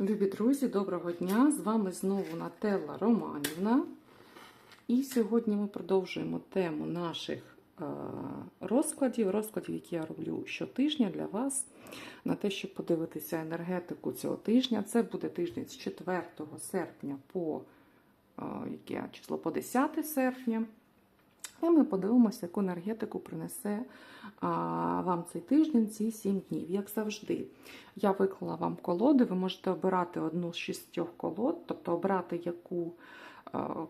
Любі друзі, доброго дня! З вами знову Нателла Романівна. І сьогодні ми продовжуємо тему наших е, розкладів, розкладів, які я роблю щотижня для вас, на те, щоб подивитися енергетику цього тижня. Це буде тиждень з 4 серпня по е, яке число по 10 серпня. І ми подивимося, яку енергетику принесе а, вам цей тиждень, ці 7 днів. Як завжди, я виклала вам колоди, ви можете обирати одну з шістьох колод, тобто обрати яку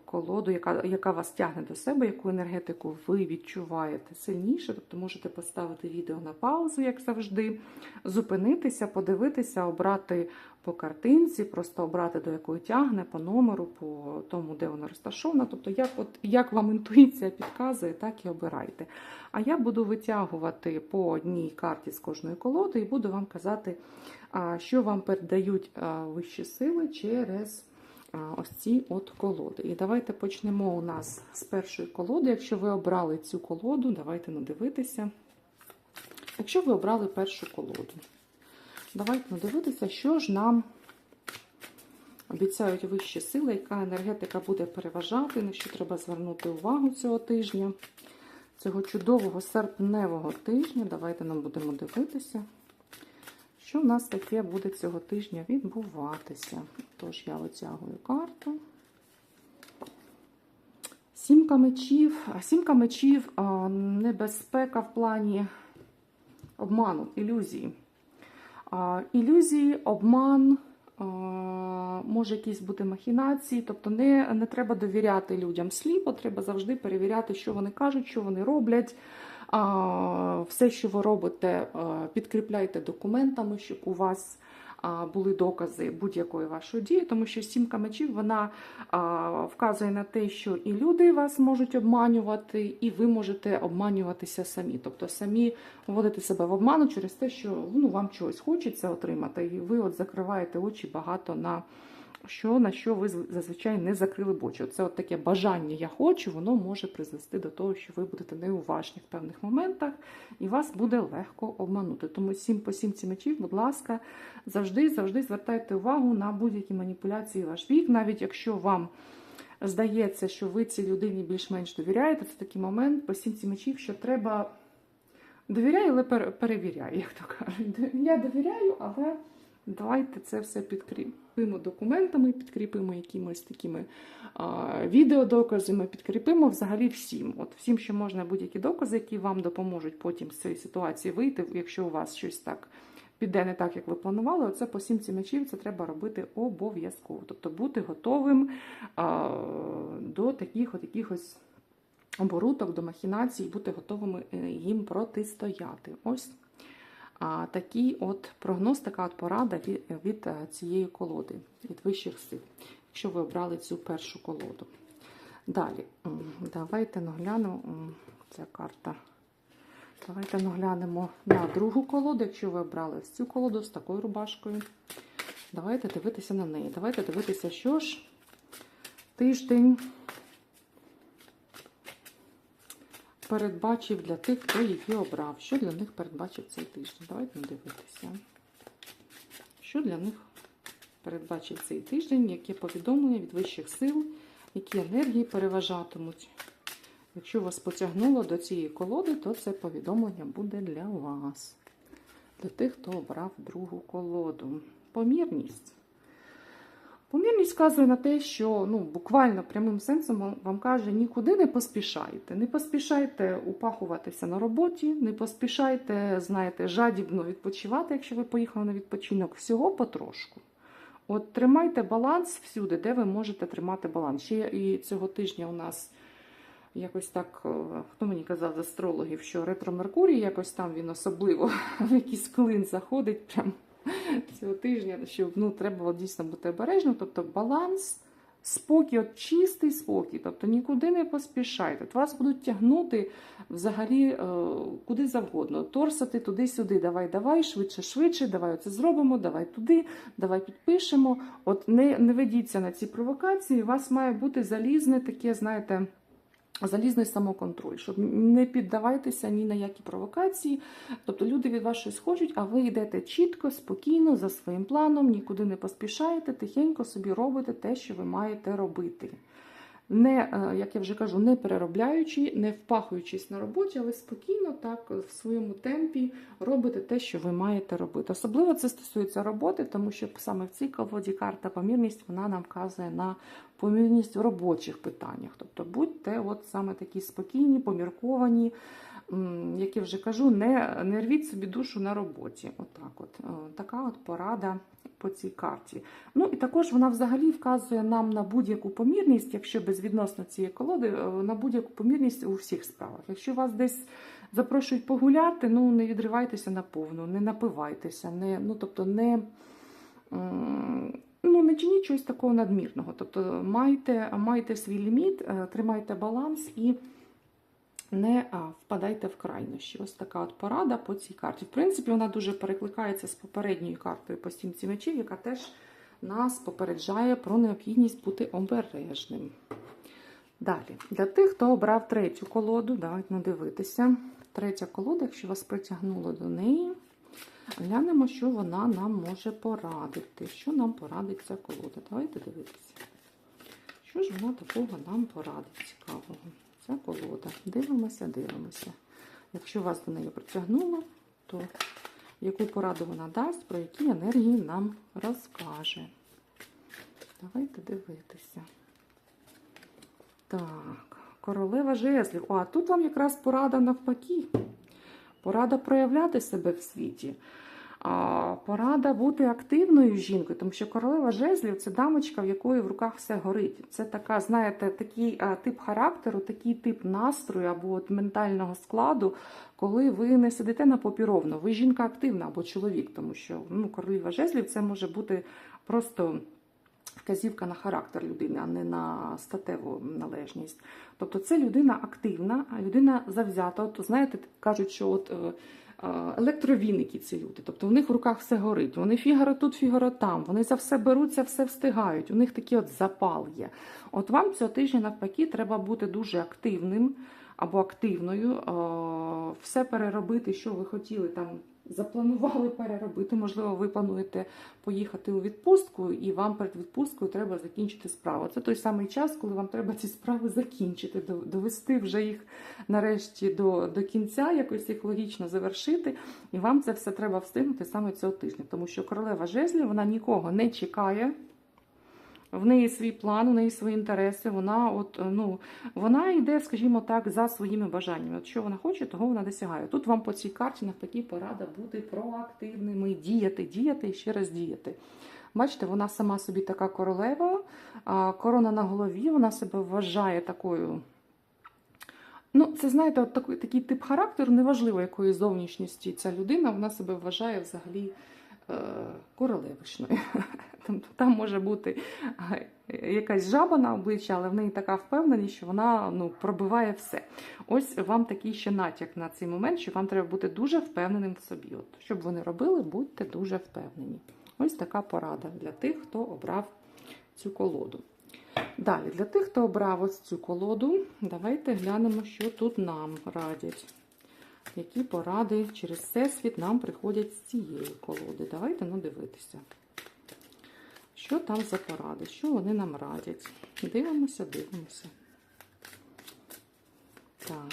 колоду, яка, яка вас тягне до себе, яку енергетику ви відчуваєте сильніше. Тобто можете поставити відео на паузу, як завжди, зупинитися, подивитися, обрати по картинці, просто обрати до якої тягне, по номеру, по тому, де вона розташована. Тобто, як, от, як вам інтуїція підказує, так і обирайте. А я буду витягувати по одній карті з кожної колоди і буду вам казати, що вам передають вищі сили через ось ці от колоди. І давайте почнемо у нас з першої колоди. Якщо ви обрали цю колоду, давайте надивитися. Якщо ви обрали першу колоду, давайте надивитися, що ж нам обіцяють вищі сили, яка енергетика буде переважати, на що треба звернути увагу цього тижня, цього чудового серпневого тижня. Давайте нам будемо дивитися, що в нас таке буде цього тижня відбуватися. Тож я витягую карту. Сімка мечів. Сімка мечів небезпека в плані обману, ілюзії. Ілюзії, обман, може якісь бути махінації, тобто не, не треба довіряти людям сліпо, треба завжди перевіряти, що вони кажуть, що вони роблять. Все, що ви робите, підкріпляйте документами, щоб у вас були докази будь-якої вашої дії, тому що сімка мечів вона вказує на те, що і люди вас можуть обманювати, і ви можете обманюватися самі. Тобто самі вводити себе в обману через те, що ну, вам чогось хочеться отримати, і ви от закриваєте очі багато на що на що ви зазвичай не закрили очі. Це от таке бажання я хочу, воно може призвести до того, що ви будете неуважні в певних моментах, і вас буде легко обманути. Тому сім по сімці мечів, будь ласка, завжди завжди звертайте увагу на будь-які маніпуляції ваш вік, навіть якщо вам. Здається, що ви цій людині більш-менш довіряєте. Це такий момент по сімці мечів, що треба довіряю, але перевіряю, як то кажуть. Я довіряю, але давайте це все підкріпимо документами, підкріпимо якимось такими а, відеодоказами, підкріпимо взагалі всім. От всім, що можна, будь-які докази, які вам допоможуть потім з цієї ситуації вийти, якщо у вас щось так. Піде не так, як ви планували, оце по сімці мечів це треба робити обов'язково. Тобто бути готовим а, до таких от якихось оборудок, до махінацій, бути готовими е, їм протистояти. Ось такий от прогноз, така от порада від, від цієї колоди, від вищих сил, якщо ви обрали цю першу колоду. Далі, давайте наглянемо ця карта. Давайте наглянемо на другу колоду, якщо ви обрали цю колоду з такою рубашкою. Давайте дивитися на неї. Давайте дивитися, що ж тиждень передбачив для тих, хто її обрав. Що для них передбачив цей тиждень? Давайте дивитися. Що для них передбачив цей тиждень, яке повідомлення від вищих сил, які енергії переважатимуть. Якщо вас потягнуло до цієї колоди, то це повідомлення буде для вас. Для тих, хто обрав другу колоду. Помірність. Помірність вказує на те, що ну, буквально прямим сенсом вам каже, нікуди не поспішайте. Не поспішайте упахуватися на роботі, не поспішайте, знаєте, жадібно відпочивати, якщо ви поїхали на відпочинок, всього потрошку. От тримайте баланс всюди, де ви можете тримати баланс. Ще і цього тижня у нас якось так, хто мені казав з астрологів, що ретро Меркурій, якось там він особливо в якийсь клин заходить прям цього тижня, що ну, треба було дійсно бути обережним, тобто баланс, спокій, от чистий спокій, тобто нікуди не поспішайте. От вас будуть тягнути взагалі е, куди завгодно, торсати туди-сюди, давай, давай, швидше, швидше, давай оце зробимо, давай туди, давай підпишемо. От не, не ведіться на ці провокації, у вас має бути залізне таке, знаєте. Залізний самоконтроль, щоб не піддавайтеся ні на які провокації. Тобто люди від вас щось хочуть, а ви йдете чітко, спокійно, за своїм планом, нікуди не поспішаєте, тихенько собі робите те, що ви маєте робити. Не, е, як я вже кажу, не переробляючи, не впахуючись на роботі, але спокійно так в своєму темпі робите те, що ви маєте робити. Особливо це стосується роботи, тому що саме в цій колоді карта помірність вона нам вказує на помірність в робочих питаннях. Тобто будьте от саме такі спокійні, помірковані, як я вже кажу, не, не рвіть собі душу на роботі. Отак от. Е, Така от порада по цій карті. Ну і також вона взагалі вказує нам на будь-яку помірність, якщо безвідносно цієї колоди, е, на будь-яку помірність у всіх справах. Якщо вас десь запрошують погуляти, ну не відривайтеся на повну, не напивайтеся, не, ну тобто не. Ну, не чиніть чогось такого надмірного. Тобто майте, майте свій ліміт, е, тримайте баланс і не впадайте в крайнощі. Ось така от порада по цій карті. В принципі, вона дуже перекликається з попередньою картою по стінці мечів, яка теж нас попереджає про необхідність бути обережним. Далі, для тих, хто обрав третю колоду, давайте ну, дивитися. Третя колода, якщо вас притягнуло до неї, глянемо, що вона нам може порадити. Що нам порадить ця колода? Давайте дивитися. Що ж вона такого нам порадить цікавого? Ця колода. Дивимося, дивимося. Якщо вас до неї притягнуло, то яку пораду вона дасть, про які енергії нам розкаже. Давайте дивитися. Так, королева жезлів. О, а тут вам якраз порада навпаки. Порада проявляти себе в світі. Порада бути активною жінкою, тому що королева жезлів це дамочка, в якої в руках все горить. Це така, знаєте, такий тип характеру, такий тип настрою або от ментального складу, коли ви не сидите на попі ровно. Ви жінка активна або чоловік, тому що ну, королева жезлів це може бути просто вказівка на характер людини, а не на статеву належність. Тобто це людина активна, людина завзята. От знаєте, кажуть, що от. Е, Електровіники ці люди, тобто в них в руках все горить. Вони фігара тут, фігара там. Вони за все беруться, все встигають. У них такий от запал є. От вам цього тижня навпаки треба бути дуже активним або активною, е, все переробити, що ви хотіли там. Запланували переробити. Можливо, ви плануєте поїхати у відпустку, і вам перед відпусткою треба закінчити справу. Це той самий час, коли вам треба ці справи закінчити, дов- довести вже їх нарешті до, до кінця, якось їх логічно завершити. І вам це все треба встигнути саме цього тижня, тому що королева жезлів вона нікого не чекає. В неї свій план, у неї свої інтереси. Вона от ну вона йде, скажімо так, за своїми бажаннями. От що вона хоче, того вона досягає. Тут вам по цій карті навпаки порада бути проактивними, діяти, діяти і ще раз діяти. Бачите, вона сама собі така королева, корона на голові, вона себе вважає такою. Ну, це знаєте, от такий, такий тип характеру, неважливо якої зовнішністі ця людина, вона себе вважає взагалі е, королевишною. Там, може бути е, якась жаба на обличчі, але в неї така впевненість, що вона ну, пробиває все. Ось вам такий ще натяк на цей момент, що вам треба бути дуже впевненим в собі. От, щоб ви не робили, будьте дуже впевнені. Ось така порада для тих, хто обрав цю колоду. Далі, для тих, хто обрав ось цю колоду, давайте глянемо, що тут нам радять. Які поради через всесвіт нам приходять з цієї колоди. Давайте ну, дивитися. Що там за поради? Що вони нам радять? Дивимося, дивимося. Так.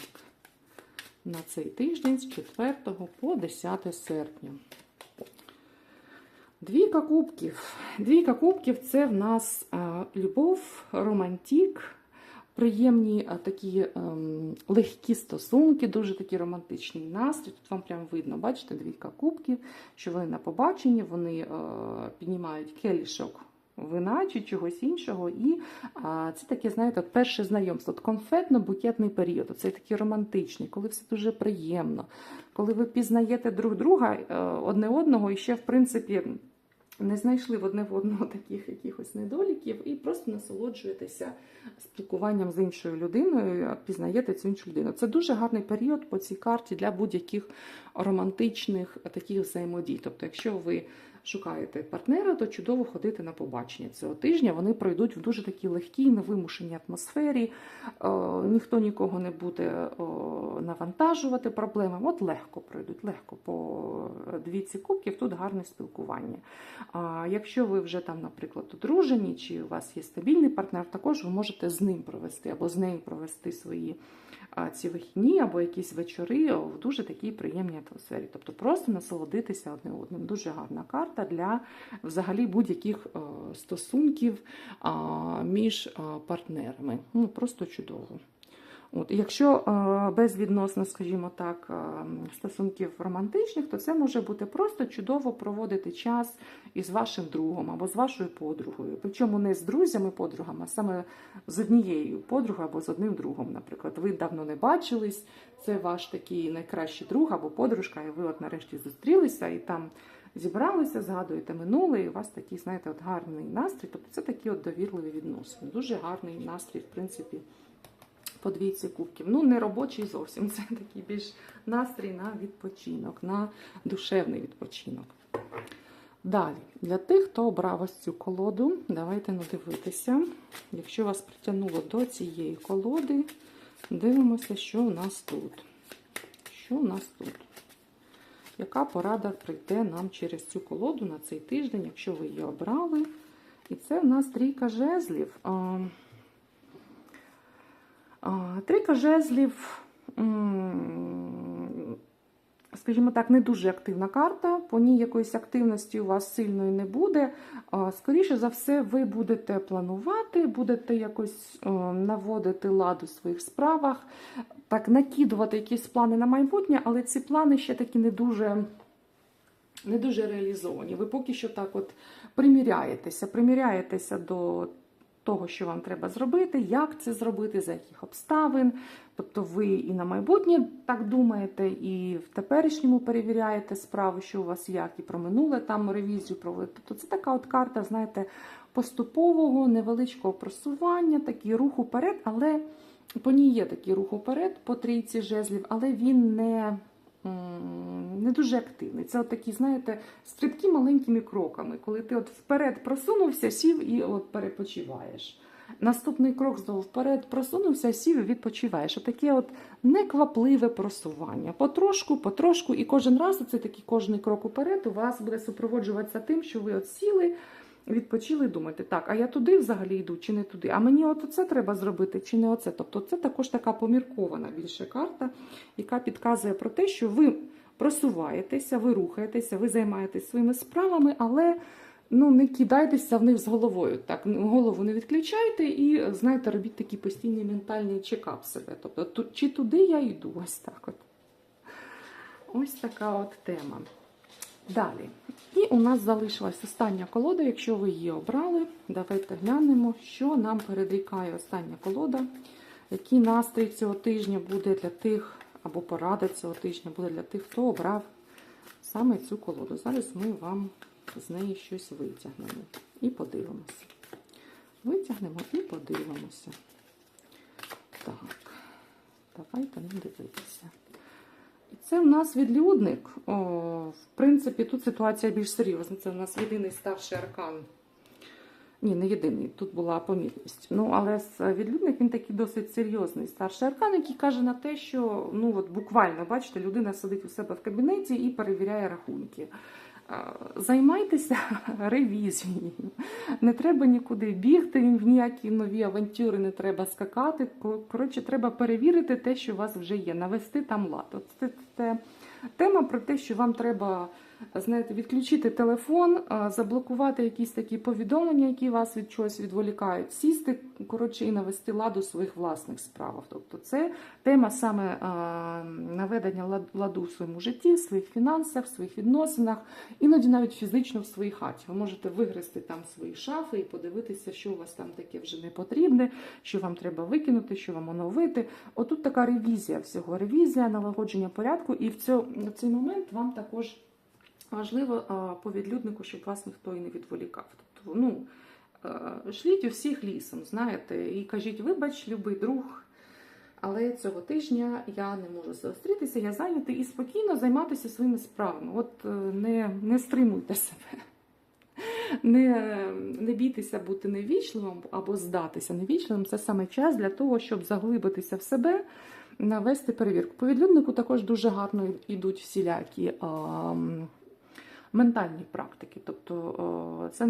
На цей тиждень з 4 по 10 серпня. Двійка кубків. Двійка кубків це в нас а, любов, романтик, приємні а, такі ем, легкі стосунки, дуже такий романтичний настрій. Тут вам прям видно, бачите, двійка кубків, що вони на побаченні, вони е, піднімають келішок вина чи чогось іншого. І а, це таке, знаєте, перше знайомство, конфетно-букетний період. Це такий романтичний, коли все дуже приємно, коли ви пізнаєте друг друга е, одне одного і ще, в принципі, не знайшли в одне в одного таких якихось недоліків і просто насолоджуєтеся спілкуванням з іншою людиною, пізнаєте цю іншу людину. Це дуже гарний період по цій карті для будь-яких романтичних таких взаємодій. Тобто, якщо ви шукаєте партнера, то чудово ходити на побачення цього тижня. Вони пройдуть в дуже такій легкій, невимушеній атмосфері. Е, ніхто нікого не буде о, навантажувати проблемами. От легко пройдуть, легко по двійці кубків. Тут гарне спілкування. А якщо ви вже там, наприклад, одружені, чи у вас є стабільний партнер, також ви можете з ним провести або з нею провести свої ці вихідні або якісь вечори в дуже такій приємній атмосфері. Тобто просто насолодитися одне одним. Дуже гарна карта для взагалі будь-яких е, стосунків між е, партнерами. Ну, просто чудово. От, якщо е, безвідносно, скажімо так, стосунків романтичних, то це може бути просто чудово проводити час із вашим другом або з вашою подругою. Причому не з друзями, подругами, а саме з однією подругою або з одним другом. Наприклад, ви давно не бачились, це ваш такий найкращий друг або подружка, і ви от нарешті зустрілися і там. Зібралися, згадуєте минуле, і у вас такий, знаєте, от гарний настрій. Тобто це такі от довірливі відносини. Дуже гарний настрій, в принципі, по двійці кубків. Ну, не робочий зовсім. Це такий більш настрій на відпочинок, на душевний відпочинок. Далі, для тих, хто обрав ось цю колоду, давайте надивитися. Якщо вас притягнуло до цієї колоди, дивимося, що у нас тут. Що у нас тут? Яка порада прийде нам через цю колоду на цей тиждень, якщо ви її обрали? І це в нас трійка жезлів. Трійка жезлів, скажімо так, не дуже активна карта. По ній якоїсь активності у вас сильної не буде. Скоріше за все, ви будете планувати, будете якось е, наводити лад у своїх справах, так накидувати якісь плани на майбутнє, але ці плани ще такі не дуже. Не дуже реалізовані. Ви поки що так от приміряєтеся, приміряєтеся до того, що вам треба зробити, як це зробити, за яких обставин. Тобто ви і на майбутнє так думаєте, і в теперішньому перевіряєте справи, що у вас як, і про минуле там ревізію проводите. Тобто це така от карта, знаєте, поступового, невеличкого просування, такий рух уперед, але по ній є такий рух уперед по трійці жезлів, але він не. Не дуже активний. Це от такі, знаєте, стрибки маленькими кроками, коли ти от вперед просунувся, сів і от перепочиваєш. Наступний крок знову вперед просунувся, сів і відпочиваєш. Отаке от неквапливе просування. Потрошку, потрошку, і кожен раз це такий кожний крок уперед у вас буде супроводжуватися тим, що ви от сіли, відпочили і думаєте, так, а я туди взагалі йду чи не туди? А мені от це треба зробити чи не оце? Тобто це також така поміркована більше карта, яка підказує про те, що ви просуваєтеся, ви рухаєтеся, ви займаєтесь своїми справами, але ну, не кидайтеся в них з головою. Так, голову не відключайте і, знаєте, робіть такий постійний ментальний чекап себе. Тобто, чи туди я йду? Ось так от. Ось така от тема. Далі. І у нас залишилась остання колода. Якщо ви її обрали, давайте глянемо, що нам передрікає остання колода. Який настрій цього тижня буде для тих, або порада цього тижня буде для тих, хто обрав саме цю колоду. Зараз ми вам з неї щось витягнемо і подивимося. Витягнемо і подивимося. Так, давайте не дивитися. Це в нас відлюдник. О, в принципі, тут ситуація більш серйозна. Це в нас єдиний старший аркан. Ні, не єдиний, тут була помітність. Ну, але відлюдник він такий досить серйозний старший аркан, який каже на те, що ну от буквально, бачите, людина сидить у себе в кабінеті і перевіряє рахунки. Займайтеся ревізією. Не треба нікуди бігти, в ніякі нові авантюри не треба скакати. Коротше, треба перевірити те, що у вас вже є, навести там лад. От це, це тема про те, що вам треба знаєте, відключити телефон, заблокувати якісь такі повідомлення, які вас від чогось відволікають, сісти коротше і навести лад у своїх власних справах. Тобто, це тема саме наведення ладу в своєму житті, в своїх фінансах, в своїх відносинах, іноді навіть фізично в своїй хаті. Ви можете вигрести там свої шафи і подивитися, що у вас там таке вже не потрібне, що вам треба викинути, що вам оновити. Отут така ревізія всього, ревізія, налагодження порядку, і в цьо- в цей момент вам також важливо по відлюднику, щоб вас ніхто і не відволікав. Тобто, ну, шліть усіх лісом, знаєте, і кажіть, вибач, любий друг, але цього тижня я не можу зустрітися, я зайнятий і спокійно займатися своїми справами. От е, не, не стримуйте себе. не, не бійтеся бути невічливим або здатися невічливим. Це саме час для того, щоб заглибитися в себе, навести перевірку. По відлюднику також дуже гарно йдуть всілякі. А, Ментальні практики, тобто це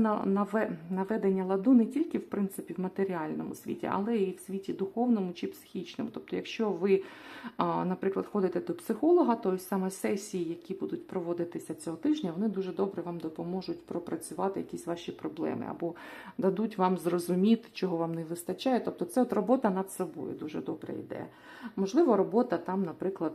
наведення ладу не тільки в принципі в матеріальному світі, але і в світі духовному чи психічному. Тобто, якщо ви, наприклад, ходите до психолога, то саме сесії, які будуть проводитися цього тижня, вони дуже добре вам допоможуть пропрацювати якісь ваші проблеми або дадуть вам зрозуміти, чого вам не вистачає. Тобто, це от робота над собою дуже добре йде. Можливо, робота там, наприклад.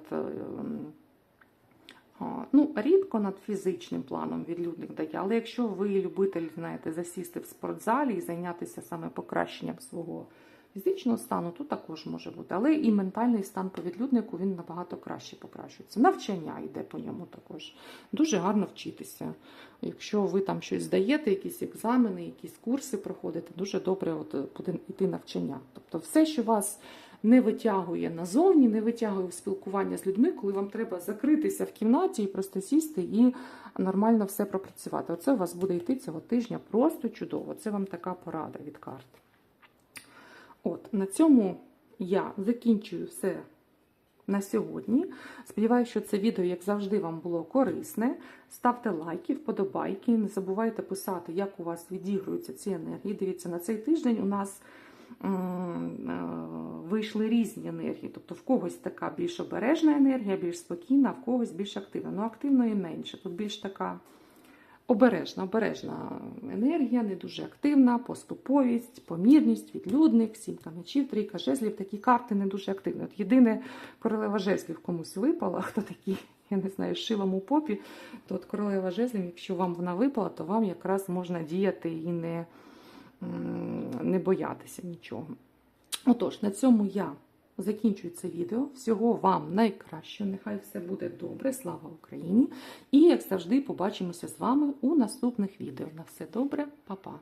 Ну, рідко над фізичним планом відлюдник дає, але якщо ви любитель, знаєте, засісти в спортзалі і зайнятися саме покращенням свого фізичного стану, то також може бути. Але і ментальний стан по відлюднику він набагато краще покращується. Навчання йде по ньому також. Дуже гарно вчитися. Якщо ви там щось здаєте, якісь екзамени, якісь курси проходите, дуже добре от е, буде йти навчання. Тобто, все, що вас не витягує назовні, не витягує в спілкування з людьми, коли вам треба закритися в кімнаті і просто сісти і нормально все пропрацювати. Оце у вас буде йти цього тижня просто чудово. Це вам така порада від карт. От, на цьому я закінчую все на сьогодні. Сподіваюся, що це відео, як завжди, вам було корисне. Ставте лайки, вподобайки. Не забувайте писати, як у вас відігруються ці енергії. Дивіться, на цей тиждень у нас вийшли різні енергії. Тобто в когось така більш обережна енергія, більш спокійна, а в когось більш активна. Ну, активної менше. Тут більш така обережна, обережна енергія, не дуже активна, поступовість, помірність, відлюдник, сімка мечів, трійка жезлів. Такі карти не дуже активні. От єдине королева жезлів комусь випала, хто такий, я не знаю, шилом у попі, то от королева жезлів, якщо вам вона випала, то вам якраз можна діяти і не, не боятися нічого. Отож, на цьому я закінчую це відео. Всього вам найкращого. Нехай все буде добре. Слава Україні! І, як завжди, побачимося з вами у наступних відео. На все добре, па-па!